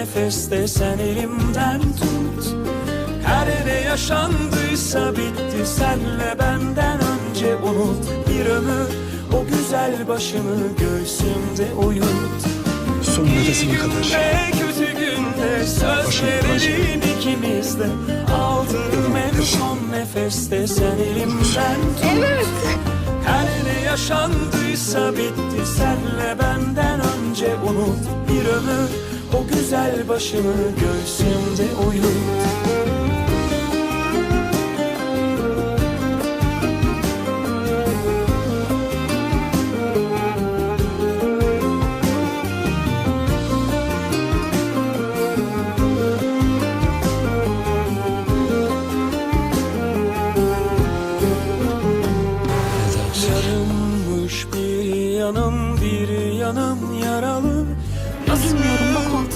nefeste sen elimden tut. Her ne yaşandıysa bitti senle benden önce unut. Bir ömür o güzel başını göğsümde uyut. Son İyi nefesine kadar. kötü günde söz verelim ikimiz de Aldığım en son nefeste sen elimden tut. Her ne yaşandıysa bitti senle benden önce unut. Bir ömür o güzel başını göğsümde uyut yanım bir yanım yaralı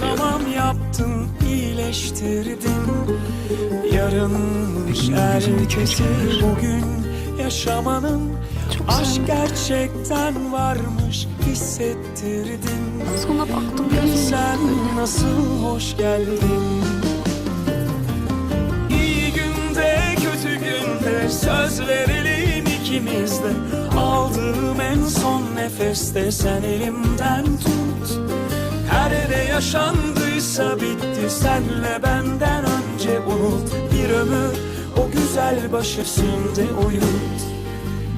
Nasıl tamam yaptın iyileştirdin. Yarınmış ertesi bugün yaşamanın Aşk gerçekten varmış hissettirdin. Sonra baktım Sen nasıl hoş geldin? İyi günde kötü günde söz verelim ikimiz de. Aldığım en son nefeste sen elimden tut Her ne yaşandıysa bitti. Senle benden önce unut Bir ömür. O güzel başısında uyut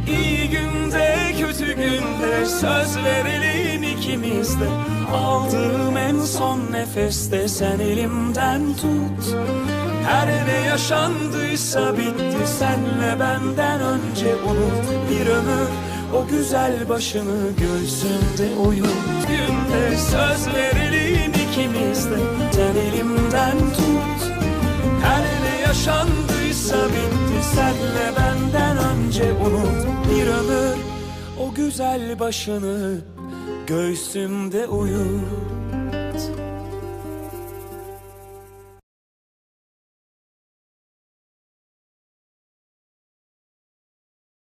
İyi günde kötü günde söz verelim ikimiz de Aldığım en son nefeste sen elimden tut. Her yaşandıysa bitti. Senle benden önce unut Bir ömür. O güzel başını göğsümde uyut Günde senle benden önce unut Bir ömür o güzel başını göğsümde uyut